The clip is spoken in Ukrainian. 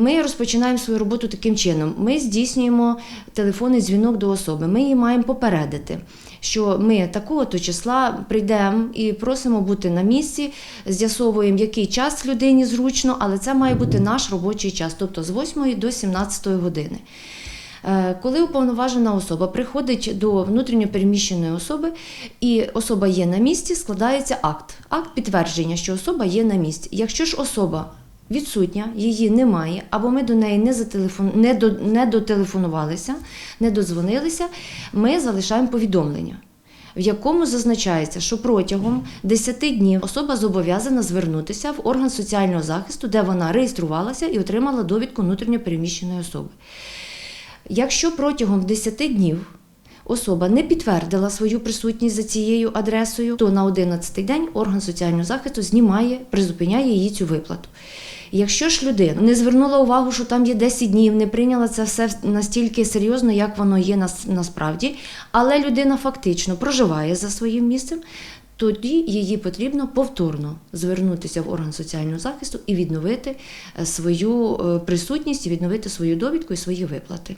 Ми розпочинаємо свою роботу таким чином. Ми здійснюємо телефонний дзвінок до особи. Ми її маємо попередити, що ми такого то числа прийдемо і просимо бути на місці, з'ясовуємо, який час людині зручно, але це має бути наш робочий час, тобто з 8 до 17 години. Е, Коли уповноважена особа приходить до внутрішньопереміщеної особи і особа є на місці, складається акт. Акт підтвердження, що особа є на місці. Якщо ж особа відсутня, її немає, або ми до неї не, зателефон... не, до... не дотелефонувалися, не додзвонилися, ми залишаємо повідомлення. В якому зазначається, що протягом 10 днів особа зобов'язана звернутися в орган соціального захисту, де вона реєструвалася і отримала довідку внутрішньопереміщеної особи. Якщо протягом 10 днів особа не підтвердила свою присутність за цією адресою, то на 11 день орган соціального захисту знімає, призупиняє її цю виплату. Якщо ж людина не звернула увагу, що там є 10 днів, не прийняла це все настільки серйозно, як воно є нас- насправді, але людина фактично проживає за своїм місцем, тоді її потрібно повторно звернутися в орган соціального захисту і відновити е, свою е, присутність, відновити свою довідку і свої виплати.